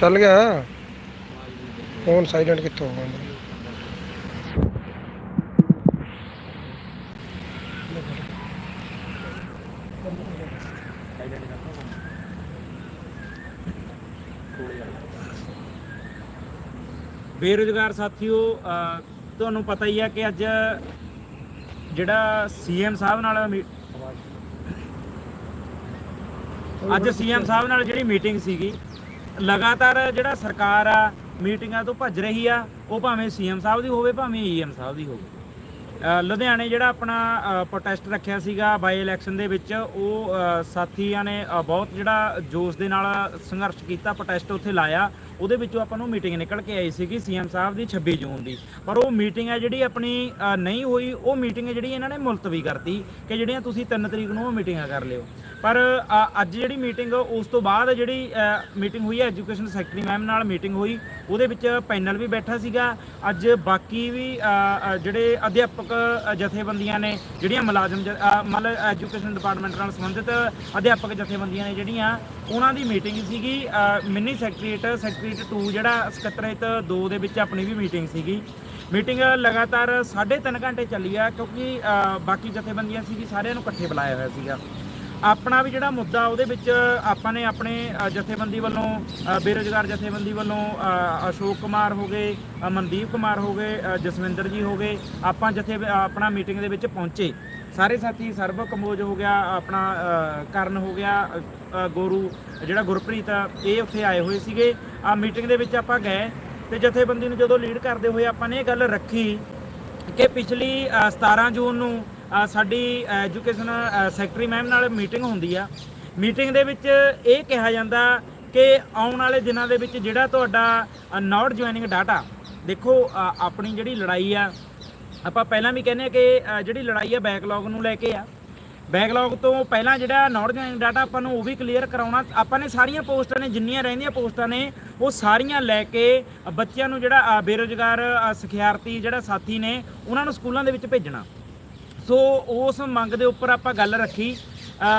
ਚੱਲ ਗਿਆ। Phone silent ਕਿੱਥੋਂ ਹੋ ਗਿਆ ਬੇਰੁਜ਼ਗਾਰ ਸਾਥੀਓ ਅਹ ਤੁਹਾਨੂੰ ਪਤਾ ਹੀ ਹੈ ਕਿ ਅੱਜ ਜਿਹੜਾ ਸੀਐਮ ਸਾਹਿਬ ਨਾਲ ਮੀ- ਅੱਜ ਸੀਐਮ ਸਾਹਿਬ ਨਾਲ ਜਿਹੜੀ ਮੀਟਿੰਗ ਸੀਗੀ ਲਗਾਤਾਰ ਜਿਹੜਾ ਸਰਕਾਰ ਆ, ਮੀਟਿੰਗਾਂ ਤੋਂ ਭੱਜ ਰਹੀ ਆ, ਉਹ ਭਾਵੇਂ ਸੀਐਮ ਸਾਹਿਬ ਦੀ ਹੋਵੇ, ਭਾਵੇਂ ਈਐਮ ਸਾਹਿਬ ਦੀ ਹੋਵੇ। ਲੁਧਿਆਣੇ ਜਿਹੜਾ ਆਪਣਾ ਪ੍ਰੋਟੈਸਟ ਰੱਖਿਆ ਸੀਗਾ ਬਾਈ ਇਲੈਕਸ਼ਨ ਦੇ ਵਿੱਚ, ਉਹ ਸਾਥੀਆਂ ਨੇ ਬਹੁਤ ਜਿਹੜਾ ਜੋਸ਼ ਦੇ ਨਾਲ ਸੰਘਰਸ਼ ਕੀਤਾ ਪ੍ਰੋਟੈਸਟ ਉੱਥੇ ਲਾਇਆ। ਉਹਦੇ ਵਿੱਚੋਂ ਆਪਾਂ ਨੂੰ ਮੀਟਿੰਗ ਨਿਕਲ ਕੇ ਆਈ ਸੀਗੀ ਸੀਐਮ ਸਾਹਿਬ ਦੀ 26 ਜੂਨ ਦੀ। ਪਰ ਉਹ ਮੀਟਿੰਗ ਹੈ ਜਿਹੜੀ ਆਪਣੀ ਨਹੀਂ ਹੋਈ, ਉਹ ਮੀਟਿੰਗ ਹੈ ਜਿਹੜੀ ਇਹਨਾਂ ਨੇ ਮੁਲਤਵੀ ਕਰਤੀ ਕਿ ਜਿਹੜੀਆਂ ਤੁਸੀਂ 3 ਤਰੀਕ ਨੂੰ ਉਹ ਮੀਟਿੰਗਾਂ ਕਰ ਲਿਓ। ਪਰ ਅੱਜ ਜਿਹੜੀ ਮੀਟਿੰਗ, ਉਸ ਤੋਂ ਬਾਅਦ ਜਿਹੜੀ ਮੀਟਿੰਗ ਹੋਈ ਹੈ, ਐਜੂਕੇਸ਼ਨ ਸੈਕਟਰੀ ਮੈਮ ਨਾਲ ਮੀਟਿੰਗ ਹੋਈ, ਉਹਦੇ ਵਿੱਚ ਪੈਨਲ ਵੀ ਬੈਠਾ ਸੀਗਾ। ਅੱਜ ਬਾਕੀ ਵੀ ਜਿਹੜੇ ਅਧਿਆਪਕ ਜਥੇਬੰਦੀਆਂ ਨੇ, ਜਿਹੜੀਆਂ ਮੁਲਾਜ਼ਮ ਜ- ਮਤਲਬ ਐਜੂਕੇਸ਼ਨ ਡਿਪਾਰਟਮੈਂਟ ਨਾਲ ਸੰਬੰਧਿਤ ਅਧਿਆਪਕ ਜਥੇਬੰਦੀਆਂ ਨੇ ਜਿਹੜੀਆਂ, ਉਹਨਾਂ ਦੀ ਮੀਟਿੰਗ ਸੀਗੀ ਮਿੰਨੀ ਸੈਕਟਰੀਏਟ ਸੈਕਟਰੀਏਟ 2 ਜਿਹੜਾ ਸਕੱਤਰੇਤ 2 ਦੇ ਵਿੱਚ ਆਪਣੀ ਵੀ ਮੀਟਿੰਗ ਸੀਗੀ। ਮੀਟਿੰਗ ਲਗਾਤਾਰ 3.5 ਘੰਟੇ ਚੱਲੀ ਆ, ਕਿਉਂਕਿ ਬਾਕੀ ਜਥੇਬੰਦੀਆਂ ਸੀ ਵੀ ਸਾਰਿਆਂ ਨੂੰ ਇਕੱਠੇ ਬੁਲਾਇਆ ਹੋਇਆ ਸੀਗਾ। ਆਪਣਾ ਵੀ ਜਿਹੜਾ ਮੁੱਦਾ ਉਹਦੇ ਵਿੱਚ ਆਪਾਂ ਨੇ ਆਪਣੇ ਜਥੇਬੰਦੀ ਵੱਲੋਂ ਅ, ਬੇਰੁਜ਼ਗਾਰ ਜਥੇਬੰਦੀ ਵੱਲੋਂ ਅਸ਼ੋਕ ਕੁਮਾਰ ਹੋ ਗਏ ਮਨਦੀਪ ਕੁਮਾਰ ਹੋ ਗਏ ਜਸਵਿੰਦਰ ਜੀ ਹੋ ਗਏ ਆਪਾਂ ਜਥੇ ਆਪਣਾ ਮੀਟਿੰਗ ਦੇ ਵਿੱਚ ਪਹੁੰਚੇ। ਸਾਰੇ ਸਾਥੀ ਸਰਬ ਕੰਬੋਜ ਹੋ ਗਿਆ ਆਪਣਾ ਕਰਨ ਹੋ ਗਿਆ ਗੋਰੂ ਜਿਹੜਾ ਗੁਰਪ੍ਰੀਤ ਇਹ ਉੱਥੇ ਆਏ ਹੋਏ ਸੀਗੇ। ਆ ਮੀਟਿੰਗ ਦੇ ਵਿੱਚ ਆਪਾਂ ਗਏ ਤੇ ਜਥੇਬੰਦੀ ਨੂੰ ਜਦੋਂ ਲੀਡ ਕਰਦੇ ਹੋਏ ਆਪਾਂ ਨੇ ਇਹ ਗੱਲ ਰੱਖੀ ਕਿ ਪਿਛਲੀ ਅ, 17 ਜੂਨ ਨੂੰ ਸਾਡੀ ਐਜੂਕੇਸ਼ਨ ਸੈਕਟਰੀ ਮੈਮ ਨਾਲ ਮੀਟਿੰਗ ਹੁੰਦੀ ਆ। ਮੀਟਿੰਗ ਦੇ ਵਿੱਚ ਇਹ ਕਿਹਾ ਜਾਂਦਾ ਕਿ ਆਉਣ ਵਾਲੇ ਦਿਨਾਂ ਦੇ ਵਿੱਚ ਜਿਹੜਾ ਤੁਹਾਡਾ ਨਾਟ ਜੁਆਇਨਿੰਗ ਡਾਟਾ ਦੇਖੋ ਆਪਣੀ ਜਿਹੜੀ ਲੜਾਈ ਆ ਆਪਾਂ ਪਹਿਲਾਂ ਵੀ ਕਹਿੰਦੇ ਆ ਕਿ ਜਿਹੜੀ ਲੜਾਈ ਆ ਬੈਕਲੌਗ ਨੂੰ ਲੈ ਕੇ ਆ। ਬੈਕਲੌਗ ਤੋਂ ਪਹਿਲਾਂ ਜਿਹੜਾ ਨਾਟ ਜੁਆਇਨਿੰਗ ਡਾਟਾ ਆਪਾਂ ਨੂੰ ਉਹ ਵੀ ਕਲੀਅਰ ਕਰਾਉਣਾ ਆਪਾਂ ਨੇ ਸਾਰੀਆਂ ਪੋਸਟਾਂ ਨੇ ਜਿੰਨੀਆਂ ਰਹਿੰਦੀਆਂ ਪੋਸਟਾਂ ਨੇ ਉਹ ਸਾਰੀਆਂ ਲੈ ਕੇ ਬੱਚਿਆਂ ਨੂੰ ਜਿਹੜਾ ਅ, ਬੇਰੁਜ਼ਗਾਰ ਸਿਖਿਆਰਥੀ ਜਿਹੜਾ ਸਾਥੀ ਨੇ ਉਹਨਾਂ ਨੂੰ ਸਕੂਲਾਂ ਦੇ ਵਿੱਚ ਭੇਜਣਾ। ਸੋ ਉਸ ਮੰਗ ਦੇ ਉੱਪਰ ਆਪਾਂ ਗੱਲ ਰੱਖੀ।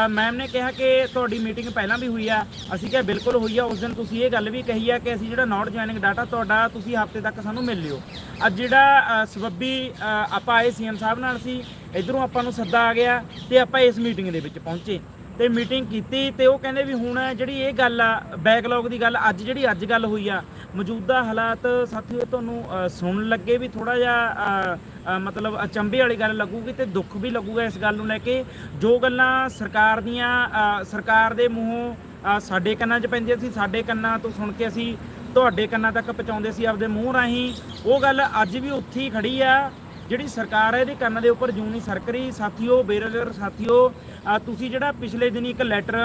ਮੈਮ ਨੇ ਕਿਹਾ ਕਿ ਤੁਹਾਡੀ ਮੀਟਿੰਗ ਪਹਿਲਾਂ ਵੀ ਹੋਈ ਆ। ਅਸੀਂ ਕਿਹਾ ਬਿਲਕੁਲ ਹੋਈ ਆ। ਉਸ ਦਿਨ ਤੁਸੀਂ ਇਹ ਗੱਲ ਵੀ ਕਹੀ ਆ ਕਿ ਅਸੀਂ ਜਿਹੜਾ ਨਾਟ ਜੁਆਇਨਿੰਗ ਡਾਟਾ ਤੁਹਾਡਾ ਤੁਸੀਂ ਹਫ਼ਤੇ ਤੱਕ ਸਾਨੂੰ ਮਿਲ ਲਿਓ। ਅੱਜ ਜਿਹੜਾ ਸਬੱਬੀ ਆਪਾਂ ਆਏ ਸੀਐਮ ਸਾਹਿਬ ਨਾਲ ਸੀ, ਇਧਰੋਂ ਆਪਾਂ ਨੂੰ ਸੱਦਾ ਆ ਗਿਆ ਤੇ ਆਪਾਂ ਇਸ ਮੀਟਿੰਗ ਦੇ ਵਿੱਚ ਪਹੁੰਚੇ। ਤੇ ਮੀਟਿੰਗ ਕੀਤੀ ਤੇ ਉਹ ਕਹਿੰਦੇ ਵੀ ਹੁਣ ਜਿਹੜੀ ਇਹ ਗੱਲ ਆ ਬੈਕਲੌਗ ਦੀ ਗੱਲ ਅੱਜ ਜਿਹੜੀ ਅੱਜ ਗੱਲ ਹੋਈ ਆ, ਮੌਜੂਦਾ ਹਾਲਾਤ ਸਾਥੀਓ ਤੁਹਾਨੂੰ ਸੁਣਨ ਲੱਗੇ ਵੀ ਥੋੜਾ ਜਿਹਾ ਮਤਲਬ ਅਚੰਭੇ ਵਾਲੀ ਗੱਲ ਲੱਗੂਗੀ ਤੇ ਦੁੱਖ ਵੀ ਲੱਗੂਗਾ ਇਸ ਗੱਲ ਨੂੰ ਲੈ ਕੇ। ਜੋ ਗੱਲਾਂ ਸਰਕਾਰ ਦੀਆਂ ਸਰਕਾਰ ਦੇ ਮੂੰਹੋਂ ਸਾਡੇ ਕੰਨਾਂ 'ਚ ਪੈਂਦੀਆਂ ਸੀ, ਸਾਡੇ ਕੰਨਾਂ ਤੋਂ ਸੁਣ ਕੇ ਅਸੀਂ ਤੁਹਾਡੇ ਕੰਨਾਂ ਤੱਕ ਪਹੁੰਚਾਉਂਦੇ ਸੀ, ਆਪਦੇ ਮੂੰਹ ਰਾਹੀਂ। ਉਹ ਗੱਲ ਅੱਜ ਵੀ ਉੱਥੇ ਹੀ ਖੜੀ ਆ। ਜਿਹੜੀ ਸਰਕਾਰ ਹੈ ਇਹਦੇ ਕੰਨ ਦੇ ਉੱਪਰ ਜੂੰ ਨਹੀਂ ਸਰਕਰੀ ਸਾਥੀਓ ਬੇਰੁਜ਼ਗਾਰ ਸਾਥੀਓ ਅ, ਤੁਸੀਂ ਜਿਹੜਾ ਪਿਛਲੇ ਦਿਨੀ ਇੱਕ ਲੈਟਰ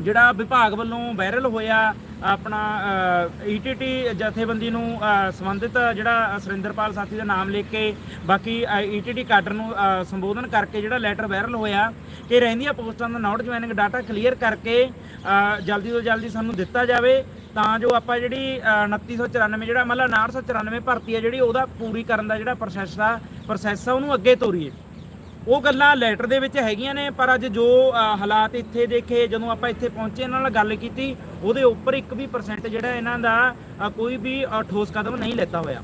ਜਿਹੜਾ ਵਿਭਾਗ ਵੱਲੋਂ ਵਾਇਰਲ ਹੋਇਆ ਆਪਣਾ ਈਟੀਟੀ ਜਥੇਬੰਦੀ ਨੂੰ ਸੰਬੰਧਿਤ ਜਿਹੜਾ ਸੁਰਿੰਦਰਪਾਲ ਸਾਥੀ ਦਾ ਨਾਮ ਲਿਖ ਕੇ ਬਾਕੀ ਈਟੀਟੀ ਕਾਡਰ ਨੂੰ ਸੰਬੋਧਨ ਕਰਕੇ ਜਿਹੜਾ ਲੈਟਰ ਵਾਇਰਲ ਹੋਇਆ ਕਿ ਰਹਿੰਦੀਆਂ ਪੋਸਟਾਂ ਦਾ ਨੋਟ ਜੁਆਇਨਿੰਗ ਡਾਟਾ ਕਲੀਅਰ ਕਰਕੇ ਜਲਦੀ ਤੋਂ ਜਲਦੀ ਸਾਨੂੰ ਦਿੱਤਾ ਜਾਵੇ। ਤਾਂ ਜੋ ਆਪਾਂ ਜਿਹੜੀ ਅ, 2994 ਜਿਹੜਾ ਮਤਲਬ 994 ਭਰਤੀ ਹੈ ਜਿਹੜੀ ਉਹਦਾ ਪੂਰੀ ਕਰਨ ਦਾ ਜਿਹੜਾ ਪ੍ਰੋਸੈਸ ਆ ਪ੍ਰੋਸੈਸ ਆ ਉਹਨੂੰ ਅੱਗੇ ਤੋਰੀਏ। ਉਹ ਗੱਲਾਂ ਲੈਟਰ ਦੇ ਵਿੱਚ ਹੈਗੀਆਂ ਨੇ ਪਰ ਅੱਜ ਜੋ ਹਾਲਾਤ ਇੱਥੇ ਦੇਖੇ ਜਦੋਂ ਆਪਾਂ ਇੱਥੇ ਪਹੁੰਚੇ ਇਹਨਾਂ ਨਾਲ ਗੱਲ ਕੀਤੀ ਉਹਦੇ ਉੱਪਰ ਇੱਕ ਵੀ ਪਰਸੈਂਟ ਜਿਹੜਾ ਇਹਨਾਂ ਦਾ ਕੋਈ ਵੀ ਠੋਸ ਕਦਮ ਨਹੀਂ ਲੈਤਾ ਹੋਇਆ।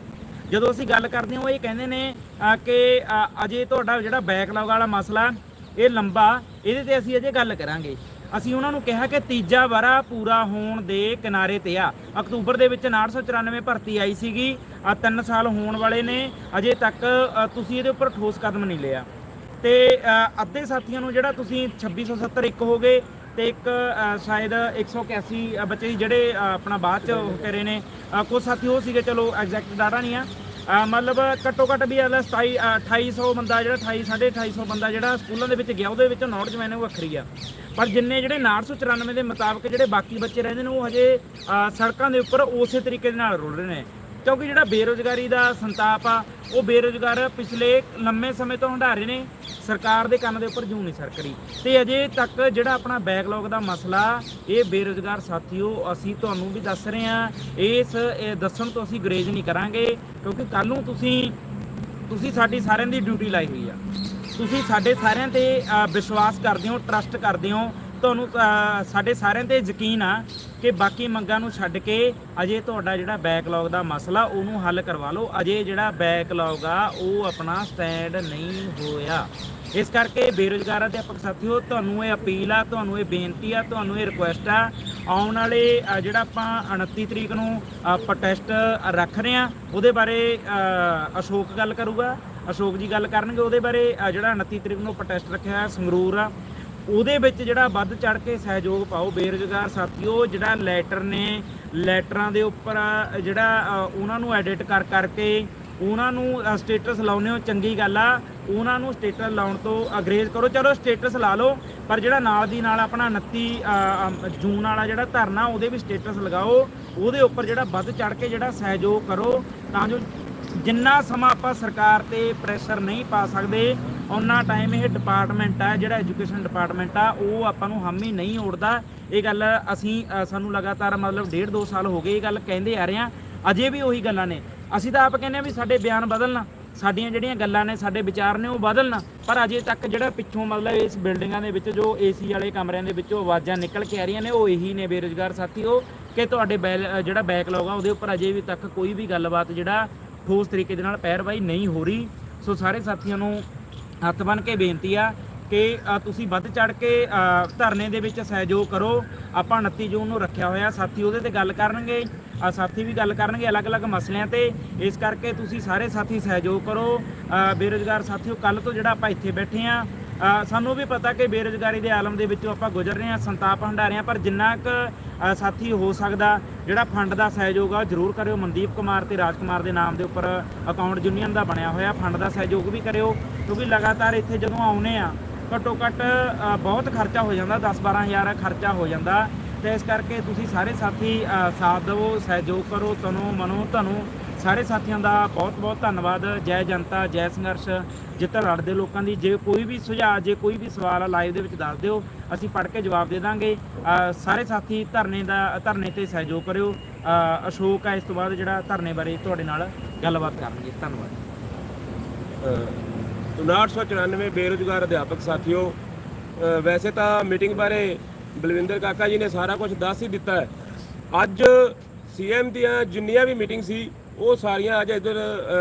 ਜਦੋਂ ਅਸੀਂ ਗੱਲ ਕਰਦੇ ਹਾਂ ਉਹ ਇਹ ਕਹਿੰਦੇ ਨੇ ਕਿ ਅਜੇ ਤੁਹਾਡਾ ਜਿਹੜਾ ਬੈਕਲੌਗ ਵਾਲਾ ਮਸਲਾ ਇਹ ਲੰਬਾ ਇਹਦੇ ਤੇ ਅਸੀਂ ਅਜੇ ਗੱਲ ਕਰਾਂਗੇ। ਅਸੀਂ ਉਹਨਾਂ ਨੂੰ ਕਿਹਾ ਕਿ ਤੀਜਾ ਵਾਰਾ ਪੂਰਾ ਹੋਣ ਦੇ ਕਿਨਾਰੇ ਤੇ ਆ। ਅਕਤੂਬਰ ਦੇ ਵਿੱਚ 994 ਭਰਤੀ ਆਈ ਸੀਗੀ। ਆ 3 ਸਾਲ ਹੋਣ ਵਾਲੇ ਨੇ। ਅਜੇ ਤੱਕ ਤੁਸੀਂ ਇਹਦੇ ਉੱਪਰ ਠੋਸ ਕਦਮ ਨਹੀਂ ਲਿਆ। ਤੇ ਅੱਧੇ ਸਾਥੀਆਂ ਨੂੰ ਜਿਹੜਾ ਤੁਸੀਂ 2670 ਇੱਕ ਹੋ ਗਏ ਤੇ ਇੱਕ ਅ, ਸ਼ਾਇਦ 181 ਅ, ਬੱਚੇ ਸੀ ਜਿਹੜੇ ਆਪਣਾ ਬਾਅਦ ਚ ਉਹ ਕਰੇ ਨੇ। ਅ, ਕੁਝ ਸਾਥੀ ਉਹ ਸੀਗੇ ਚਲੋ ਐਗਜ਼ੈਕਟ ਡਾਟਾ ਨਹੀਂ ਆ। ਮਤਲਬ ਘੱਟੋ ਘੱਟ ਵੀ ਅਗਲਾ 27 ਅ, 2800 ਬੰਦਾ ਜਿਹੜਾ 28 2850 ਬੰਦਾ ਜਿਹੜਾ ਸਕੂਲਾਂ ਦੇ ਵਿੱਚ ਗਿਆ ਉਹਦੇ ਵਿੱਚ ਨੌਟ ਜਮੈਨ ਵੱਖਰੀ ਆ। ਪਰ ਜਿੰਨੇ ਜਿਹੜੇ 994 ਦੇ ਮੁਤਾਬਕ ਜਿਹੜੇ ਬਾਕੀ ਬੱਚੇ ਰਹਿੰਦੇ ਨੇ ਉਹ ਹਜੇ ਸੜਕਾਂ ਦੇ ਉੱਪਰ ਉਸੇ ਤਰੀਕੇ ਦੇ ਨਾਲ ਰੁਲ ਰਹੇ ਨੇ। ਕਿਉਂਕਿ ਜਿਹੜਾ ਬੇਰੋਜ਼ਗਾਰੀ ਦਾ ਸੰਤਾਪ ਆ, ਉਹ ਬੇਰੋਜ਼ਗਾਰ ਪਿਛਲੇ ਲੰਮੇ ਸਮੇਂ ਤੋਂ ਹੰਢਾ ਰਹੇ ਨੇ। ਸਰਕਾਰ ਦੇ ਕੰਨ ਦੇ ਉੱਪਰ ਜੂੰ ਨਹੀਂ ਸਰਕ ਰਹੀ ਤੇ ਅਜੇ ਤੱਕ ਜਿਹੜਾ ਆਪਣਾ ਬੈਕਲੌਗ ਦਾ ਮਸਲਾ, ਇਹ ਬੇਰੋਜ਼ਗਾਰ ਸਾਥੀਓ, ਅਸੀਂ ਤੁਹਾਨੂੰ ਵੀ ਦੱਸ ਰਹੇ ਹਾਂ, ਇਸ ਦੱਸਣ ਤੋਂ ਅਸੀਂ ਗਰੇਜ ਨਹੀਂ ਕਰਾਂਗੇ, ਕਿਉਂਕਿ ਕੱਲ ਨੂੰ ਤੁਸੀਂ ਤੁਸੀਂ ਸਾਡੀ ਸਾਰਿਆਂ ਦੀ ਡਿਊਟੀ ਲਾਈ ਹੋਈ ਆ। ਤੁਸੀਂ ਸਾਡੇ ਸਾਰਿਆਂ ਤੇ ਵਿਸ਼ਵਾਸ ਕਰਦੇ ਹੋ ਟਰਸਟ ਕਰਦੇ ਹੋ ਤੁਹਾਨੂੰ ਸਾਡੇ ਸਾਰਿਆਂ ਤੇ ਯਕੀਨ ਆ ਕਿ ਬਾਕੀ ਮੰਗਾਂ ਨੂੰ ਛੱਡ ਕੇ ਅਜੇ ਤੁਹਾਡਾ ਜਿਹੜਾ ਬੈਕਲੌਗ ਦਾ ਮਸਲਾ, ਉਹਨੂੰ ਹੱਲ ਕਰਵਾ ਲਓ। ਅਜੇ ਜਿਹੜਾ ਬੈਕਲੌਗ ਆ, ਉਹ ਆਪਣਾ ਸਟੈਂਡ ਨਹੀਂ ਹੋਇਆ। ਇਸ ਕਰਕੇ ਬੇਰੁਜ਼ਗਾਰਾਂ ਅਧਿਆਪਕ ਅਪਕ ਸਾਥੀਓ, ਤੁਹਾਨੂੰ ਇਹ ਅਪੀਲ ਆ, ਤੁਹਾਨੂੰ ਇਹ ਬੇਨਤੀ ਆ, ਤੁਹਾਨੂੰ ਇਹ ਰਿਕੁਐਸਟ ਆ। ਆਉਣ ਵਾਲੇ ਜਿਹੜਾ ਆਪਾਂ 29 ਤਰੀਕ ਨੂੰ ਪ੍ਰੋਟੈਸਟ ਰੱਖ ਰਹੇ ਆ, ਉਹਦੇ ਬਾਰੇ ਅਸ਼ੋਕ ਗੱਲ ਕਰੂਗਾ। ਅਸ਼ੋਕ ਜੀ ਗੱਲ ਕਰਨਗੇ, ਉਹਦੇ ਬਾਰੇ ਜਿਹੜਾ 29 ਤਰੀਕ ਨੂੰ ਪ੍ਰੋਟੈਸਟ ਰੱਖਿਆ ਹੈ ਸੰਗਰੂਰ ਆ। ਉਹਦੇ ਵਿੱਚ ਜਿਹੜਾ ਵੱਧ ਚੜ ਕੇ ਸਹਿਯੋਗ ਪਾਓ ਬੇਰੁਜ਼ਗਾਰ ਸਾਥੀਓ, ਜਿਹੜਾ ਲੈਟਰ ਨੇ ਲੈਟਰਾਂ ਦੇ ਉੱਪਰ ਜਿਹੜਾ ਉਹਨਾਂ ਨੂੰ ਐਡਿਟ ਕਰ ਕਰਕੇ ਉਹਨਾਂ ਨੂੰ ਸਟੇਟਸ ਲਾਉਨੇ ਹੋ, ਚੰਗੀ ਗੱਲ ਆ। ਉਹਨਾਂ ਨੂੰ ਸਟੇਟਸ ਲਾਉਣ ਤੋਂ ਅਗਰੇਜ਼ ਕਰੋ। ਚਲੋ ਸਟੇਟਸ ਲਾ ਲਓ, ਪਰ ਜਿਹੜਾ ਨਾਲ ਦੀ ਨਾਲ ਆਪਣਾ 29 ਜੂਨ ਵਾਲਾ ਜਿਹੜਾ ਧਰਨਾ, ਉਹਦੇ ਵੀ ਸਟੇਟਸ ਲਗਾਓ। ਉਹਦੇ ਉੱਪਰ ਜਿਹੜਾ ਵੱਧ ਚੜ ਕੇ ਜਿਹੜਾ ਸਹਿਯੋਗ ਕਰੋ, ਤਾਂ ਜੋ ਜਿੰਨਾ ਸਮਾਂ ਆਪਾਂ ਸਰਕਾਰ ਤੇ ਪ੍ਰੈਸ਼ਰ ਨਹੀਂ ਪਾ ਸਕਦੇ ਉਹਨਾਂ ਟਾਈਮ ਇਹ ਡਿਪਾਰਟਮੈਂਟ ਆ, ਜਿਹੜਾ ਐਜੂਕੇਸ਼ਨ ਡਿਪਾਰਟਮੈਂਟ ਆ, ਉਹ ਆਪਾਂ ਨੂੰ ਹਾਮੀ ਨਹੀਂ ਓੜਦਾ ਇਹ ਗੱਲ ਅਸੀਂ ਸਾਨੂੰ ਲਗਾਤਾਰ ਮਤਲਬ ਡੇਢ ਦੋ ਸਾਲ ਹੋ ਗਏ ਇਹ ਗੱਲ ਕਹਿੰਦੇ ਆ ਰਹੇ ਆ ਅਜੇ ਵੀ ਉਹੀ ਗੱਲਾਂ ਨੇ। ਅਸੀਂ ਤਾਂ ਆਪ ਕਹਿੰਦੇ ਆ ਵੀ ਸਾਡੇ ਬਿਆਨ ਬਦਲਣ, ਸਾਡੀਆਂ ਜਿਹੜੀਆਂ ਗੱਲਾਂ ਨੇ, ਸਾਡੇ ਵਿਚਾਰ ਨੇ ਉਹ ਬਦਲਣ। ਪਰ ਅਜੇ ਤੱਕ ਜਿਹੜਾ ਪਿੱਛੋਂ ਮਤਲਬ ਇਸ ਬਿਲਡਿੰਗਾਂ ਦੇ ਵਿੱਚ ਜੋ ਏਸੀ ਵਾਲੇ ਕਮਰਿਆਂ ਦੇ ਵਿੱਚੋਂ ਆਵਾਜ਼ਾਂ ਨਿਕਲ ਕੇ ਆ ਰਹੀਆਂ ਨੇ, ਉਹ ਇਹੀ ਨੇ ਬੇਰੁਜ਼ਗਾਰ ਸਾਥੀਓ ਕਿ ਤੁਹਾਡੇ ਬੈਲ- ਜਿਹੜਾ ਬੈਕਲੌਗ ਆ, ਉਹਦੇ ਉੱਪਰ ਅਜੇ ਵੀ ਤੱਕ ਕੋਈ ਵੀ ਗੱਲਬਾਤ ਜਿਹੜਾ ਠੋਸ ਤਰੀਕੇ ਦੇ ਨਾਲ ਪੈਰਵਾਈ ਨਹੀਂ ਹੋ ਰਹੀ। ਸੋ ਸਾਰੇ ਸਾਥੀਆਂ ਨੂੰ ਹੱਥ ਬੰਨ ਕੇ ਬੇਨਤੀ ਆ ਕਿ ਤੁਸੀਂ ਵੱਧ ਚੜ ਕੇ ਧਰਨੇ ਦੇ ਵਿੱਚ ਸਹਿਯੋਗ ਕਰੋ। ਆਪਾਂ 29 ਜੂਨ ਨੂੰ ਰੱਖਿਆ ਹੋਇਆ ਸਾਥੀ ਉਹਦੇ ਤੇ ਗੱਲ ਕਰਨਗੇ। ਅ, ਸਾਥੀ ਵੀ ਗੱਲ ਕਰਨਗੇ ਅਲੱਗ-ਅਲੱਗ ਮਸਲਿਆਂ ਤੇ। ਇਸ ਕਰਕੇ ਤੁਸੀਂ ਸਾਰੇ ਸਾਥੀ ਸਹਿਯੋਗ ਕਰੋ। ਅ, ਬੇਰੁਜ਼ਗਾਰ ਸਾਥੀਓ ਕੱਲ ਤੋਂ ਜਿਹੜਾ ਆਪਾਂ ਇੱਥੇ ਬੈਠੇ ਆ ਸਾਨੂੰ ਵੀ ਪਤਾ ਕਿ ਬੇਰੁਜ਼ਗਾਰੀ ਦੇ ਆਲਮ ਦੇ ਵਿੱਚੋਂ ਆਪਾਂ ਗੁਜ਼ਰ ਰਹੇ ਹਾਂ, ਸੰਤਾਪ ਹੰਢਾ ਰਹੇ ਹਾਂ, ਪਰ ਜਿੰਨਾ ਕੁ ਸਾਥੀ ਹੋ ਸਕਦਾ, ਜਿਹੜਾ ਫੰਡ ਦਾ ਸਹਿਯੋਗ ਆ, ਉਹ ਜ਼ਰੂਰ ਕਰਿਓ। ਮਨਦੀਪ ਕੁਮਾਰ ਤੇ ਰਾਜ ਕੁਮਾਰ ਦੇ ਨਾਮ ਦੇ ਉੱਪਰ ਅਕਾਊਂਟ ਯੂਨੀਅਨ ਦਾ ਬਣਿਆ ਹੋਇਆ। ਫੰਡ ਦਾ ਸਹਿਯੋਗ ਵੀ ਕਰਿਓ, ਕਿਉਂਕਿ ਲਗਾਤਾਰ ਇੱਥੇ ਜਦੋਂ ਆਉਨੇ ਆ ਘੱਟੋ ਘੱਟ ਬਹੁਤ ਖਰਚਾ ਹੋ ਜਾਂਦਾ 10 12000 ਖਰਚਾ ਹੋ ਜਾਂਦਾ। ਤੇ ਇਸ ਕਰਕੇ ਤੁਸੀਂ ਸਾਰੇ ਸਾਥੀ ਸਾਥ ਦਿਵੋ, ਸਹਿਯੋਗ ਕਰੋ ਤਨੋ ਮਨੋ ਧਨੋ। ਸਾਰੇ ਸਾਥੀਆਂ ਦਾ ਬਹੁਤ ਬਹੁਤ ਧੰਨਵਾਦ, ਜੈ ਜਨਤਾ, ਜੈ ਸੰਘਰਸ਼, ਜਿੱਤ ਲੜਦੇ ਲੋਕਾਂ ਦੀ। ਜੇ ਕੋਈ ਵੀ ਸੁਝਾਅ, ਜੇ ਕੋਈ ਵੀ ਸਵਾਲ ਆ ਲਾਈਵ ਦੇ ਵਿੱਚ ਦੱਸ ਦਿਓ, ਅਸੀਂ ਪੜ੍ਹ ਕੇ ਜਵਾਬ ਦੇ ਦਾਂਗੇ। ਸਾਰੇ ਸਾਥੀ ਧਰਨੇ ਦਾ, ਧਰਨੇ ਤੇ ਸਹਿਯੋਗ ਕਰਿਓ। ਅਸ਼ੋਕ ਆ, ਇਸ ਤੋਂ ਬਾਅਦ ਜਿਹੜਾ ਧਰਨੇ ਬਾਰੇ ਤੁਹਾਡੇ ਨਾਲ ਗੱਲਬਾਤ ਕਰਨਗੇ। ਧੰਨਵਾਦ। 5994 ਬੇਰੁਜ਼ਗਾਰ ਅਧਿਆਪਕ ਸਾਥੀਓ ਵੈਸੇ ਤਾਂ ਮੀਟਿੰਗ ਬਾਰੇ ਬਲਵਿੰਦਰ ਕਾਕਾ ਜੀ ਨੇ ਸਾਰਾ ਕੁਝ ਦੱਸ ਹੀ ਦਿੱਤਾ ਹੈ। ਅੱਜ ਸੀਐਮ ਦੀਆਂ ਜਿੰਨੀਆਂ ਵੀ ਮੀਟਿੰਗ ਸੀ ਉਹ ਸਾਰੀਆਂ ਅੱਜ ਇੱਧਰ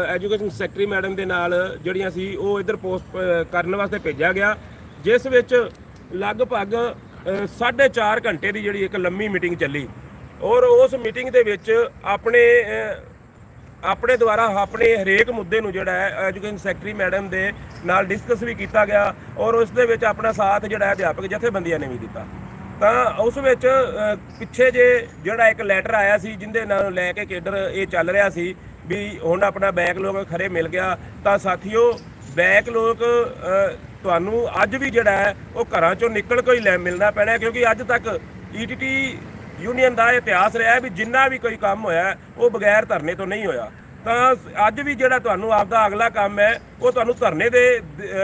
ਐਜੂਕੇਸ਼ਨ ਸੈਕਟਰੀ ਮੈਡਮ ਦੇ ਨਾਲ ਜਿਹੜੀਆਂ ਸੀ, ਉਹ ਇੱਧਰ ਪੋਸਟ ਕਰਨ ਵਾਸਤੇ ਭੇਜਿਆ ਗਿਆ। ਜਿਸ ਵਿੱਚ ਲਗਭਗ 4.5 ਘੰਟੇ ਦੀ ਜਿਹੜੀ ਇੱਕ ਲੰਮੀ ਮੀਟਿੰਗ ਚੱਲੀ। ਔਰ ਉਸ ਮੀਟਿੰਗ ਦੇ ਵਿੱਚ ਆਪਣੇ ਆਪਣੇ ਦੁਆਰਾ ਆਪਣੇ ਹਰੇਕ ਮੁੱਦੇ ਨੂੰ ਜਿਹੜਾ ਹੈ ਐਜੂਕੇਸ਼ਨ ਸੈਕਟਰੀ ਮੈਡਮ ਦੇ ਨਾਲ ਡਿਸਕਸ ਵੀ ਕੀਤਾ ਗਿਆ। ਔਰ ਉਸ ਦੇ ਵਿੱਚ ਆਪਣਾ ਸਾਥ ਜਿਹੜਾ ਹੈ ਅਧਿਆਪਕ ਜਥੇਬੰਦੀਆਂ ਨੇ ਵੀ ਦਿੱਤਾ। ਤਾਂ ਉਸ ਵਿੱਚ ਪਿੱਛੇ ਜੇ ਜਿਹੜਾ ਇੱਕ ਲੈਟਰ ਆਇਆ ਸੀ ਜਿੰਦੇ ਨਾਲ ਲੈ ਕੇ ਕੇਡਰ ਇਹ ਚੱਲ ਰਿਹਾ ਸੀ ਵੀ ਹੁਣ ਆਪਣਾ ਬੈਕਲੋਗ ਖਰੇ ਮਿਲ ਗਿਆ ਤਾਂ ਸਾਥੀਓ ਬੈਕਲੋਗ ਅ, ਤੁਹਾਨੂੰ ਅੱਜ ਵੀ ਜਿਹੜਾ ਹੈ ਉਹ ਘਰਾਂ ਚੋਂ ਨਿਕਲ ਕੇ ਹੀ ਲੈ ਮਿਲਣਾ ਪੈਣਾ ਕਿਉਂਕਿ ਅੱਜ ਤੱਕ ਈਟੀਟੀ ਯੂਨੀਅਨ ਦਾ ਇਤਿਹਾਸ ਰਿਹਾ ਵੀ ਜਿੰਨਾ ਵੀ ਕੋਈ ਕੰਮ ਹੋਇਆ ਉਹ ਬਗੈਰ ਧਰਨੇ ਤੋਂ ਨਹੀਂ ਹੋਇਆ। ਤਾਂ ਅੱਜ ਵੀ ਜਿਹੜਾ ਤੁਹਾਨੂੰ ਆਪਦਾ ਅਗਲਾ ਕੰਮ ਹੈ ਉਹ ਤੁਹਾਨੂੰ ਧਰਨੇ ਦੇ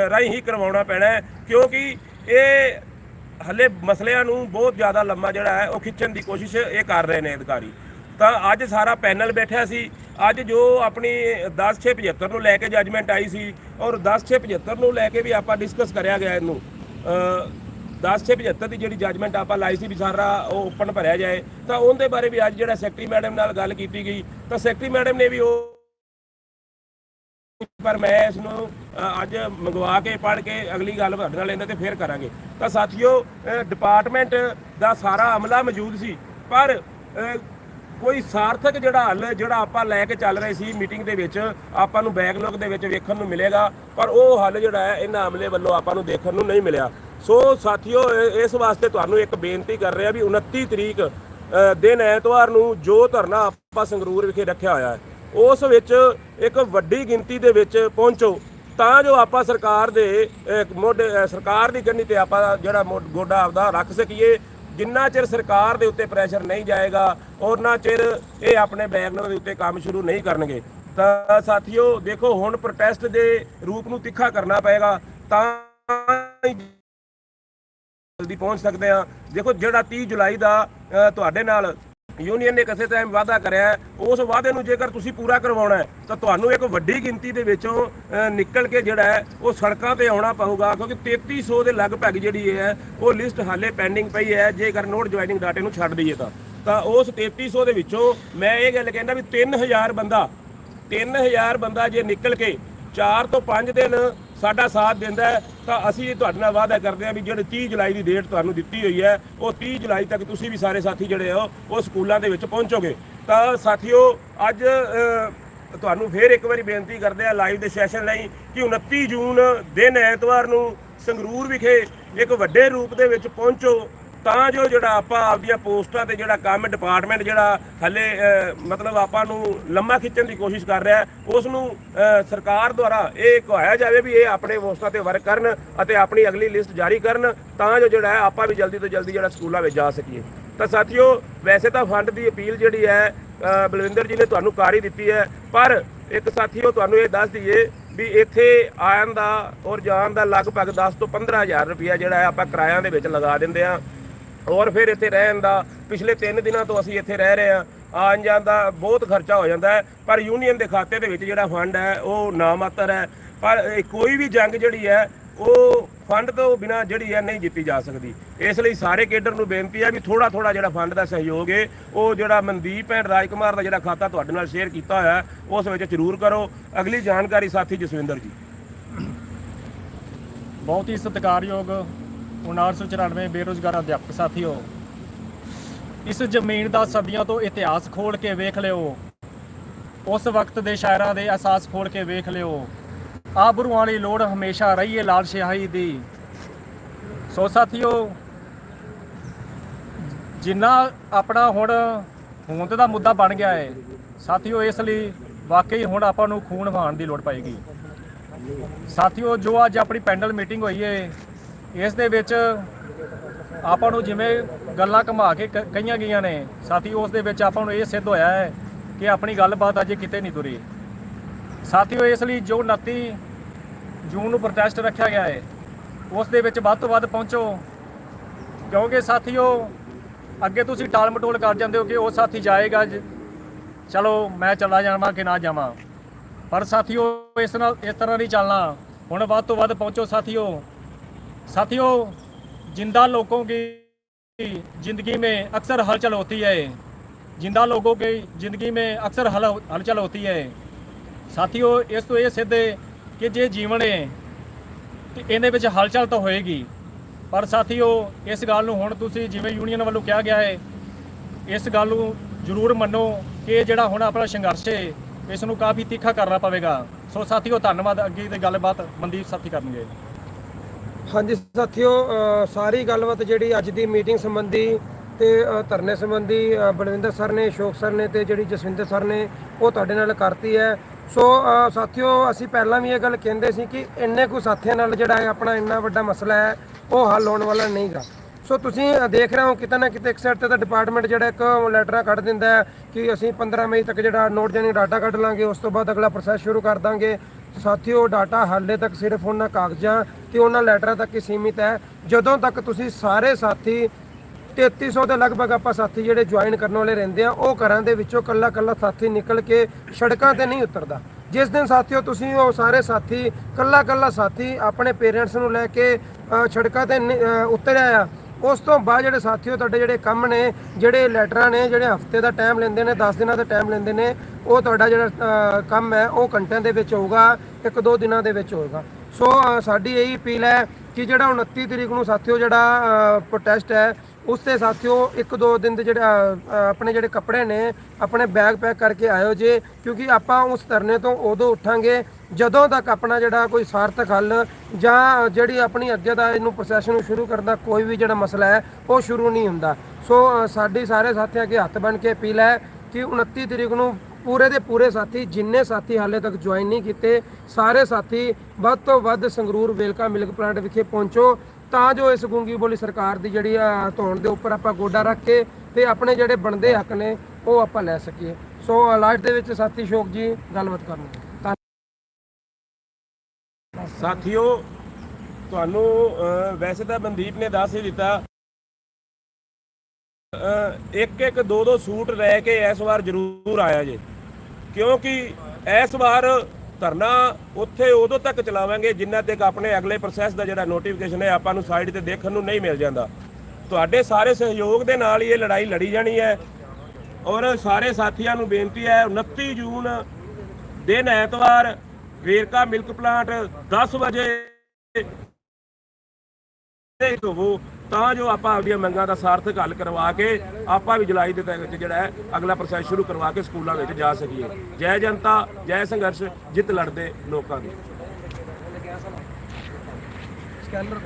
ਰਾਹੀਂ ਹੀ ਕਰਵਾਉਣਾ ਪੈਣਾ ਕਿਉਂਕਿ ਇਹ ਹਲੇ ਮਸਲਿਆਂ ਨੂੰ ਬਹੁਤ ਜ਼ਿਆਦਾ ਲੰਮਾ ਜਿਹੜਾ ਹੈ, ਉਹ ਖਿੱਚਣ ਦੀ ਕੋਸ਼ਿਸ਼ ਇਹ ਕਰ ਰਹੇ ਨੇ ਅਧਿਕਾਰੀ। ਤਾਂ ਅੱਜ ਸਾਰਾ ਪੈਨਲ ਬੈਠਿਆ ਸੀ। ਅੱਜ ਜੋ ਆਪਣੀ 10675 ਨੂੰ ਲੈ ਕੇ ਜੱਜਮੈਂਟ ਆਈ ਸੀ ਔਰ 10675 ਨੂੰ ਲੈ ਕੇ ਵੀ ਆਪਾਂ ਡਿਸਕਸ ਕਰਿਆ ਗਿਆ ਇਹਨੂੰ। ਅ 10675 ਦੀ ਜਿਹੜੀ ਜੱਜਮੈਂਟ ਆਪਾਂ ਲਾਈ ਸੀ ਵੀ ਸਾਰਾ ਉਹ ਓਪਨ ਭਰਿਆ ਜਾਏ, ਤਾਂ ਉਹਦੇ ਬਾਰੇ ਵੀ ਅੱਜ ਜਿਹੜਾ ਸੈਕਟਰੀ ਮੈਡਮ ਨਾਲ ਗੱਲ ਕੀਤੀ ਗਈ, ਤਾਂ ਸੈਕਟਰੀ ਮੈਡਮ ਨੇ ਵੀ ਉਹ ਪਰ ਮੈਂ ਇਸ ਨੂੰ ਅੱਜ ਮੰਗਵਾ ਕੇ, ਪੜ੍ਹ ਕੇ ਅਗਲੀ ਗੱਲ ਤੁਹਾਡੇ ਨਾਲ ਇਹਨਾਂ ਤੇ ਫੇਰ ਕਰਾਂਗੇ। ਤਾਂ ਸਾਥੀਓ ਡਿਪਾਰਟਮੈਂਟ ਦਾ ਸਾਰਾ ਅਮਲਾ ਮੌਜੂਦ ਸੀ, ਪਰ ਕੋਈ ਸਾਰਥਕ ਜਿਹੜਾ ਹੱਲ, ਜਿਹੜਾ ਆਪਾਂ ਲੈ ਕੇ ਚੱਲ ਰਹੇ ਸੀ ਮੀਟਿੰਗ ਦੇ ਵਿੱਚ, ਆਪਾਂ ਨੂੰ ਬੈਕਲੌਗ ਦੇ ਵਿੱਚ ਵੇਖਣ ਨੂੰ ਮਿਲੇਗਾ, ਪਰ ਉਹ ਹੱਲ ਜਿਹੜਾ ਹੈ, ਇਹਨਾਂ ਅਮਲੇ ਵੱਲੋਂ ਆਪਾਂ ਨੂੰ ਦੇਖਣ ਨੂੰ ਨਹੀਂ ਮਿਲਿਆ। ਸੋ ਸਾਥੀਓ ਇਸ ਵਾਸਤੇ ਤੁਹਾਨੂੰ ਇੱਕ ਬੇਨਤੀ ਕਰ ਰਿਹਾ ਵੀ 29 ਤਰੀਕ ਦਿਨ ਐਤਵਾਰ ਨੂੰ ਜੋ ਧਰਨਾ ਆਪਾਂ ਸੰਗਰੂਰ ਵਿਖੇ ਰੱਖਿਆ ਹੋਇਆ ਹੈ ਉਸ ਵਿੱਚ ਇੱਕ ਵੱਡੀ ਗਿਣਤੀ ਦੇ ਵਿੱਚ ਪਹੁੰਚੋ। ਤਾਂ ਜੋ ਆਪਾਂ ਸਰਕਾਰ ਦੇ ਮੋਢੇ ਸਰਕਾਰ ਦੀ ਕੰਨੀ ਤੇ ਆਪਾਂ ਜਿਹੜਾ ਮੋ- ਗੋਡਾ ਆਪਦਾ ਰੱਖ ਸਕੀਏ। ਜਿੰਨਾ ਚਿਰ ਸਰਕਾਰ ਦੇ ਉੱਤੇ ਪ੍ਰੈਸ਼ਰ ਨਹੀਂ ਜਾਏਗਾ ਉਹਨਾਂ ਚਿਰ ਇਹ ਆਪਣੇ ਬੈਗਨਰ ਦੇ ਉੱਤੇ ਕੰਮ ਸ਼ੁਰੂ ਨਹੀਂ ਕਰਨਗੇ। ਤਾਂ ਸਾਥੀਓ, ਦੇਖੋ, ਹੁਣ ਪ੍ਰੋਟੈਸਟ ਦੇ ਰੂਪ ਨੂੰ ਤਿੱਖਾ ਕਰਨਾ ਪਏਗਾ। ਤਾਂ ਜਲਦੀ ਪਹੁੰਚ ਸਕਦੇ ਆ ਦੇਖੋ, ਜਿਹੜਾ 30 ਜੁਲਾਈ ਦਾ ਤੁਹਾਡੇ ਨਾਲ ਯੂਨੀਅਨ ਨੇ ਕਿਸੇ ਟਾਈਮ ਵਾਅਦਾ ਕਰਿਆ ਉਸ ਵਾਅਦੇ ਨੂੰ ਜੇਕਰ ਤੁਸੀਂ ਪੂਰਾ ਕਰਵਾਉਣਾ ਤਾਂ ਤੁਹਾਨੂੰ ਇੱਕ ਵੱਡੀ ਗਿਣਤੀ ਦੇ ਵਿੱਚੋਂ ਨਿਕਲ ਕੇ ਜਿਹੜਾ ਹੈ, ਉਹ ਸੜਕਾਂ ਤੇ ਆਉਣਾ ਪਊਗਾ, ਕਿਉਂਕਿ 3300 ਦੇ ਲਗਭਗ ਜਿਹੜੀ ਹੈ, ਉਹ ਲਿਸਟ ਹਾਲੇ ਪੈਂਡਿੰਗ ਪਈ ਹੈ, ਜੇਕਰ ਨੋਟ ਜੁਆਇਨਿੰਗ ਡਾਟੇ ਨੂੰ ਛੱਡ ਦਈਏ ਤਾਂ। ਤਾਂ ਉਸ 3300 ਦੇ ਵਿੱਚੋਂ ਮੈਂ ਇਹ ਗੱਲ ਕਹਿੰਦਾ ਵੀ 3000 ਬੰਦਾ 3000 ਬੰਦਾ ਜੇ ਨਿਕਲ ਕੇ 4 ਤੋਂ 5 ਦਿਨ ਸਾਡਾ ਸਾਥ ਦਿੰਦਾ ਤਾਂ ਅਸੀਂ ਤੁਹਾਡੇ ਨਾਲ ਵਾਅਦਾ ਕਰਦੇ ਹਾਂ ਵੀ ਜਿਹੜੇ 30 ਜੁਲਾਈ ਦੀ ਡੇਟ ਤੁਹਾਨੂੰ ਦਿੱਤੀ ਹੋਈ ਹੈ, ਉਹ 30 ਜੁਲਾਈ ਤੱਕ ਤੁਸੀਂ ਵੀ ਸਾਰੇ ਸਾਥੀ ਜਿਹੜੇ ਹੋ, ਉਹ ਸਕੂਲਾਂ ਦੇ ਵਿੱਚ ਪਹੁੰਚੋਗੇ। ਤਾਂ ਸਾਥੀਓ, ਅੱਜ ਤੁਹਾਨੂੰ ਫੇਰ ਇੱਕ ਵਾਰੀ ਬੇਨਤੀ ਕਰਦੇ ਆ ਲਾਈਵ ਦੇ ਸੈਸ਼ਨ ਲਈ ਕਿ 29 ਜੂਨ ਦਿਨ ਐਤਵਾਰ ਨੂੰ ਸੰਗਰੂਰ ਵਿਖੇ ਇੱਕ ਵੱਡੇ ਰੂਪ ਦੇ ਵਿੱਚ ਪਹੁੰਚੋ। ਤਾਂ ਜੋ ਜਿਹੜਾ ਆਪਾਂ ਆਪਦੀਆਂ ਪੋਸਟਾਂ ਤੇ ਜਿਹੜਾ ਕੰਮ ਡਿਪਾਰਟਮੈਂਟ ਜਿਹੜਾ ਹੱਲੇ ਮਤਲਬ ਆਪਾਂ ਨੂੰ ਲੰਮਾ ਖਿੱਚਣ ਦੀ ਕੋਸ਼ਿਸ਼ ਕਰ ਰਿਹਾ ਉਸ ਨੂੰ ਸਰਕਾਰ ਦੁਆਰਾ ਇਹ ਕਹਾਇਆ ਜਾਵੇ ਵੀ ਇਹ ਆਪਣੇ ਪੋਸਟਾਂ ਤੇ ਵਰਕ ਕਰਨ ਅਤੇ ਆਪਣੀ ਅਗਲੀ ਲਿਸਟ ਜਾਰੀ ਕਰਨ ਤਾਂ ਜੋ ਜਿਹੜਾ ਹੈ ਆਪਾਂ ਵੀ ਜਲਦੀ ਤੋਂ ਜਲਦੀ ਜਿਹੜਾ ਸਕੂਲਾਂ ਵਿੱਚ ਜਾ ਸਕੀਏ। ਤਾਂ ਸਾਥੀਓ, ਵੈਸੇ ਤਾਂ ਫੰਡ ਦੀ ਅਪੀਲ ਜਿਹੜੀ ਹੈ ਬਲਵਿੰਦਰ ਜੀ ਨੇ ਤੁਹਾਨੂੰ ਕਰ ਹੀ ਦਿੱਤੀ ਹੈ, ਪਰ ਇੱਕ ਸਾਥੀਓ ਤੁਹਾਨੂੰ ਇਹ ਦੱਸ ਦਈਏ ਵੀ ਇੱਥੇ ਆਉਣ ਦਾ ਔਰ ਜਾਣ ਦਾ ਲਗਭਗ 10 ਤੋਂ 15000 ਰੁਪਇਆ ਜਿਹੜਾ ਹੈ ਆਪਾਂ ਕਿਰਾਇਆਂ ਦੇ ਵਿੱਚ ਲਗਾ ਦਿੰਦੇ ਆ ਔਰ ਫਿਰ ਇੱਥੇ ਰਹਿਣ ਦਾ ਪਿਛਲੇ 3 ਦਿਨਾਂ ਤੋਂ ਅਸੀਂ ਇੱਥੇ ਰਹਿ ਰਹੇ ਆ ਆਉਣ ਜਾਣ ਦਾ ਬਹੁਤ ਖਰਚਾ ਹੋ ਜਾਂਦਾ ਹੈ, ਪਰ ਯੂਨੀਅਨ ਦੇ ਖਾਤੇ ਦੇ ਵਿੱਚ ਜਿਹੜਾ ਫੰਡ ਹੈ, ਉਹ ਨਾਮਾਤਰ ਹੈ। ਪਰ ਕੋਈ ਵੀ ਜੰਗ ਜਿਹੜੀ ਹੈ, ਉਹ ਫੰਡ ਤੋਂ ਬਿਨਾ ਜਿਹੜੀ ਹੈ ਨਹੀਂ ਜਿੱਤੀ ਜਾ ਸਕਦੀ। ਇਸ ਲਈ ਸਾਰੇ ਕੇਡਰ ਨੂੰ ਬੇਨਤੀ ਹੈ ਵੀ ਥੋੜਾ ਥੋੜਾ ਜਿਹੜਾ ਫੰਡ ਦਾ ਸਹਿਯੋਗ ਹੈ, ਉਹ ਜਿਹੜਾ ਮਨਦੀਪ ਐਂਡ ਰਾਜਕੁਮਾਰ ਦਾ ਜਿਹੜਾ ਖਾਤਾ ਤੁਹਾਡੇ ਨਾਲ ਸ਼ੇਅਰ ਕੀਤਾ ਹੋਇਆ ਉਸ ਵਿੱਚ ਜ਼ਰੂਰ ਕਰੋ। ਅਗਲੀ ਜਾਣਕਾਰੀ ਸਾਥੀ ਜਸਵਿੰਦਰ ਜੀ। ਬਹੁਤ ਹੀ ਸਤਿਕਾਰਯੋਗ 1994 ਬੇਰੋਜ਼ਗਾਰ ਅਧਿਆਪਕ ਸਾਥੀਓ, ਇਸ ਜ਼ਮੀਨ ਦਾ ਸਦੀਆਂ ਤੋਂ ਇਤਿਹਾਸ ਖੋਲ ਕੇ ਵੇਖ ਲਿਓ। ਉਸ ਵਕਤ ਦੇ ਸ਼ਾਇਰਾਂ ਦੇ ਅਹਿਸਾਸ ਖੋਲ ਕੇ ਵੇਖ ਲਿਓ। ਆਬਰੂਆਂ ਵਾਲੀ ਲੋੜ ਹਮੇਸ਼ਾ ਰਹੀ ਹੈ ਲਾਲ ਸਿਆਹੀ ਦੀ। ਸੋ ਸਾਥੀਓ, ਜਿੰਨਾ ਆਪਣਾ ਹੁਣ ਹੋਂਦ ਦਾ ਮੁੱਦਾ ਬਣ ਗਿਆ ਹੈ ਸਾਥੀਓ, ਇਸ ਲਈ ਵਾਕਈ ਹੁਣ ਆਪਾਂ ਨੂੰ ਖੂਨ ਵਹਾਉਣ ਦੀ ਲੋੜ ਪਏਗੀ। ਸਾਥੀਓ, ਜੋ ਅੱਜ ਆਪਣੀ ਪੈਂਡਲ ਮੀਟਿੰਗ ਹੋਈ ਹੈ ਇਸ ਦੇ ਵਿੱਚ ਆਪਾਂ ਨੂੰ ਜਿਵੇਂ ਗੱਲਾਂ ਘੁਮਾ ਕੇ ਕ- ਕਹੀਆਂ ਗਈਆਂ ਨੇ, ਸਾਥੀ, ਉਸ ਦੇ ਵਿੱਚ ਆਪਾਂ ਨੂੰ ਇਹ ਸਿੱਧ ਹੋਇਆ ਹੈ ਕਿ ਆਪਣੀ ਗੱਲਬਾਤ ਅਜੇ ਕਿਤੇ ਨਹੀਂ ਤੁਰੀ। ਸਾਥੀਓ, ਇਸ ਲਈ ਜੋ 29 ਜੂਨ ਨੂੰ ਪ੍ਰੋਟੈਸਟ ਰੱਖਿਆ ਗਿਆ ਹੈ, ਉਸ ਦੇ ਵਿੱਚ ਵੱਧ ਤੋਂ ਵੱਧ ਪਹੁੰਚੋ। ਕਿਉਂਕਿ ਸਾਥੀਓ, ਅੱਗੇ ਤੁਸੀਂ ਟਾਲ ਮਟੋਲ ਕਰ ਜਾਂਦੇ ਹੋ ਕਿ ਉਹ ਸਾਥੀ ਜਾਏਗਾ ਚਲੋ, ਮੈਂ ਚਲਾ ਜਾਵਾਂ ਕਿ ਨਾ ਜਾਵਾਂ। ਪਰ ਸਾਥੀਓ, ਇਸ ਨਾਲ, ਇਸ ਤਰ੍ਹਾਂ ਨਹੀਂ ਚੱਲਣਾ। ਹੁਣ ਵੱਧ ਤੋਂ ਵੱਧ ਪਹੁੰਚੋ ਸਾਥੀਓ। साथियों जिंदा लोगों की जिंदगी में अक्सर हलचल होती है जिंदा लोगों की जिंदगी में अक्सर हल हलचल होती है ਸਾਥੀਓ ਇਸ ਤੋਂ ਇਹ ਸਿੱਧ ਹੈ ਕਿ ਜੇ ਜੀਵਨ ਹੈ ਤੇ ਇਹਦੇ ਵਿੱਚ ਹਲਚਲ ਤਾਂ ਹੋਏਗੀ ਪਰ ਸਾਥੀਓ ਇਸ ਗੱਲ ਨੂੰ ਹੁਣ ਤੁਸੀਂ ਜਿਵੇਂ ਯੂਨੀਅਨ ਵੱਲੋਂ ਕਿਹਾ ਗਿਆ ਹੈ ਇਸ ਗੱਲ ਨੂੰ ਜ਼ਰੂਰ ਮੰਨੋ ਕਿ ਇਹ ਜਿਹੜਾ ਹੁਣ ਆਪਣਾ ਸੰਘਰਸ਼ ਹੈ ਇਸ ਨੂੰ ਕਾਫੀ ਤਿੱਖਾ ਕਰਨਾ ਪਵੇਗਾ ਸੋ ਸਾਥੀਓ ਧੰਨਵਾਦ ਅੱਗੇ ਦੀ ਗੱਲਬਾਤ ਮਨਦੀਪ ਸਾਥੀ ਕਰਨਗੇ ਹਾਂਜੀ ਸਾਥੀਓ ਸਾਰੀ ਗੱਲਬਾਤ ਜਿਹੜੀ ਅੱਜ ਦੀ ਮੀਟਿੰਗ ਸੰਬੰਧੀ ਤੇ ਧਰਨੇ ਸੰਬੰਧੀ ਬਲਵਿੰਦਰ ਸਰ ਨੇ, ਅਸ਼ੋਕ ਸਰ ਨੇ ਤੇ ਜਿਹੜੀ ਜਸਵਿੰਦਰ ਸਰ ਨੇ, ਉਹ ਤੁਹਾਡੇ ਨਾਲ ਕਰਤੀ ਹੈ। ਸੋ ਸਾਥੀਓ, ਅਸੀਂ ਪਹਿਲਾਂ ਵੀ ਇਹ ਗੱਲ ਕਹਿੰਦੇ ਸੀ ਕਿ ਇੰਨੇ ਕੁ ਸਾਥੀਆਂ ਨਾਲ ਜਿਹੜਾ ਹੈ ਆਪਣਾ ਇੰਨਾ ਵੱਡਾ ਮਸਲਾ ਹੈ, ਉਹ ਹੱਲ ਹੋਣ ਵਾਲਾ ਨਹੀਂਗਾ। ਸੋ, ਤੁਸੀਂ ਦੇਖ ਰਹੇ ਹੋ ਕਿਤੇ ਨਾ ਕਿਤੇ ਇੱਕ ਸਾਈਡ ਤੇ ਤਾਂ ਡਿਪਾਰਟਮੈਂਟ ਜਿਹੜਾ ਇੱਕ ਲੈਟਰਾਂ ਕੱਢ ਦਿੰਦਾ ਕਿ ਅਸੀਂ 15 ਮਈ ਤੱਕ ਜਿਹੜਾ ਨੋਟ ਜਾਨੀ ਡਾਟਾ ਕੱਢ ਲਾਂਗੇ, ਉਸ ਤੋਂ ਬਾਅਦ ਅਗਲਾ ਪ੍ਰੋਸੈਸ ਸ਼ੁਰੂ ਕਰ ਦਾਂਗੇ। ਸਾਥੀਓ ਡਾਟਾ ਹਾਲੇ ਤੱਕ ਸਿਰਫ ਉਹਨਾਂ ਕਾਗਜ਼ਾਂ ਤੇ ਉਹਨਾਂ ਲੈਟਰਾਂ ਤੱਕ ਹੀ ਸੀਮਿਤ ਹੈ। ਜਦੋਂ ਤੱਕ ਤੁਸੀਂ ਸਾਰੇ ਸਾਥੀ 3300 ਦੇ ਲਗਭਗ ਆਪਾਂ ਸਾਥੀ ਜਿਹੜੇ ਜੁਆਇਨ ਕਰਨ ਵਾਲੇ ਰਹਿੰਦੇ ਆ, ਉਹ ਘਰਾਂ ਦੇ ਵਿੱਚੋਂ ਕੱਲਾ ਕੱਲਾ ਸਾਥੀ ਨਿਕਲ ਕੇ ਸੜਕਾਂ ਤੇ ਨਹੀਂ ਉਤਰਦਾ। ਜਿਸ ਦਿਨ ਸਾਥੀਓ ਤੁਸੀਂ ਉਹ ਸਾਰੇ ਸਾਥੀ ਕੱਲਾ ਕੱਲਾ ਸਾਥੀ ਆਪਣੇ ਪੇਰੈਂਟਸ ਨੂੰ ਲੈ ਕੇ ਸੜਕਾਂ ਤੇ ਉਤਰਿਆ ਆ ਉਸ ਤੋਂ ਬਾਅਦ ਜਿਹੜੇ ਸਾਥੀਓ, ਤੁਹਾਡੇ ਜਿਹੜੇ ਕੰਮ ਨੇ, ਜਿਹੜੇ ਲੈਟਰਾਂ ਨੇ, ਜਿਹੜੇ ਹਫ਼ਤੇ ਦਾ ਟਾਈਮ ਲੈਂਦੇ ਨੇ 10 ਦਿਨਾਂ ਦਾ ਟਾਈਮ ਲੈਂਦੇ ਨੇ, ਉਹ ਤੁਹਾਡਾ ਜਿਹੜਾ ਕੰਮ ਹੈ, ਉਹ ਘੰਟਿਆਂ ਦੇ ਵਿੱਚ ਹੋਊਗਾ, ਇੱਕ ਦੋ ਦਿਨਾਂ ਦੇ ਵਿੱਚ ਹੋਊਗਾ ਸੋ ਸਾਡੀ ਇਹੀ ਅਪੀਲ ਹੈ ਕਿ ਜਿਹੜਾ 29 ਤਰੀਕ ਨੂੰ ਸਾਥੀਓ ਜਿਹੜਾ ਪ੍ਰੋਟੈਸਟ ਹੈ, ਉਸ ਤੇ ਸਾਥੀਓ ਇੱਕ ਦੋ ਦਿਨ ਦੇ ਜਿਹੜੇ ਆਪਣੇ ਜਿਹੜੇ ਕੱਪੜੇ ਨੇ, ਆਪਣੇ ਬੈਗ ਪੈਕ ਕਰਕੇ ਆਇਓ ਜੇ, ਕਿਉਂਕਿ ਆਪਾਂ ਉਸ ਧਰਨੇ ਤੋਂ ਉਦੋਂ ਉੱਠਾਂਗੇ ਜਦੋਂ ਤੱਕ ਆਪਣਾ ਜਿਹੜਾ ਕੋਈ ਸਾਰਥਕ ਹੱਲ ਜਾਂ ਜਿਹੜੀ ਆਪਣੀ ਅੱਗੇ ਦਾ ਇਹਨੂੰ ਪ੍ਰੋਸੈਸ ਨੂੰ ਸ਼ੁਰੂ ਕਰਨ ਦਾ ਕੋਈ ਵੀ ਜਿਹੜਾ ਮਸਲਾ ਹੈ, ਉਹ ਸ਼ੁਰੂ ਨਹੀਂ ਹੁੰਦਾ। ਸੋ ਸਾਡੀ ਸਾਰੇ ਸਾਥੀਆਂ ਅੱਗੇ ਹੱਥ ਬਣ ਕੇ ਅਪੀਲ ਹੈ ਕਿ 29 ਤਰੀਕ ਨੂੰ ਪੂਰੇ ਦੇ ਪੂਰੇ ਸਾਥੀ, ਜਿੰਨੇ ਸਾਥੀ ਹਾਲੇ ਤੱਕ ਜੁਆਇਨ ਨਹੀਂ ਕੀਤੇ, ਸਾਰੇ ਸਾਥੀ ਵੱਧ ਤੋਂ ਵੱਧ ਸੰਗਰੂਰ ਵੇਲਕਾ ਮਿਲਕ ਪਲਾਂਟ ਵਿਖੇ ਪਹੁੰਚੋ। ਤਾਂ ਜੋ ਇਸ ਗੁੰਗੀ ਬੋਲੀ ਸਰਕਾਰ ਦੀ ਜਿਹੜੀ ਆ ਧੌਣ ਦੇ ਉੱਪਰ ਆਪਾਂ ਗੋਡਾ ਰੱਖ ਕੇ ਤੇ ਆਪਣੇ ਜਿਹੜੇ ਬਣਦੇ ਹੱਕ ਨੇ, ਉਹ ਆਪਾਂ ਲੈ ਸਕੀਏ। ਸੋ ਲਾਸਟ ਦੇ ਵਿੱਚ ਸਾਥੀ ਸ਼ੋਕ ਜੀ, ਗੱਲਬਾਤ ਕਰਨੀ ਸਾਥੀਓ, ਤੁਹਾਨੂੰ ਵੈਸੇ ਤਾਂ ਮਨਦੀਪ ਨੇ ਦੱਸ ਹੀ ਦਿੱਤਾ ਇੱਕ ਇੱਕ ਦੋ ਦੋ ਸੂਟ ਲੈ ਕੇ ਇਸ ਵਾਰ ਜ਼ਰੂਰ ਆਇਆ ਜੇ। ਕਿਉਂਕਿ ਇਸ ਵਾਰ ਧਰਨਾ ਉੱਥੇ ਉਦੋਂ ਤੱਕ ਚਲਾਵਾਂਗੇ ਜਿੰਨਾ ਤੱਕ ਆਪਣੇ ਅਗਲੇ ਪ੍ਰੋਸੈਸ ਦਾ ਜਿਹੜਾ ਨੋਟੀਫਿਕੇਸ਼ਨ ਹੈ, ਆਪਾਂ ਨੂੰ ਸਾਈਡ ਤੇ ਦੇਖਣ ਨੂੰ ਨਹੀਂ ਮਿਲ ਜਾਂਦਾ। ਤੁਹਾਡੇ ਸਾਰੇ ਸਹਿਯੋਗ ਦੇ ਨਾਲ ਹੀ ਇਹ ਲੜਾਈ ਲੜੀ ਜਾਣੀ ਹੈ। ਔਰ ਸਾਰੇ ਸਾਥੀਆਂ ਨੂੰ ਬੇਨਤੀ ਹੈ 29 ਜੂਨ ਦਿਨ ਐਤਵਾਰ ਵੇਰਕਾ ਮਿਲਕ ਪਲਾਂਟ 10 ਵਜੇ ਤੇ ਹੋਵੋ, ਤਾਂ ਜੋ ਆਪਾਂ ਆਪਣੀਆਂ ਮੰਗਾਂ ਦਾ ਸਾਰਥਕ ਹੱਲ ਕਰਵਾ ਕੇ ਆਪਾਂ ਵੀ ਜੁਲਾਈ ਦੇ ਵਿੱਚ ਜਿਹੜਾ ਹੈ, ਅਗਲਾ ਪ੍ਰੋਸੈਸ ਸ਼ੁਰੂ ਕਰਵਾ ਕੇ ਸਕੂਲਾਂ ਵਿੱਚ ਜਾ ਸਕੀਏ। ਜੈ ਜਨਤਾ, ਜੈ ਸੰਘਰਸ਼, ਜਿੱਤ ਲੜਦੇ ਲੋਕਾਂ ਦੀ। ਸਕੈਨਰ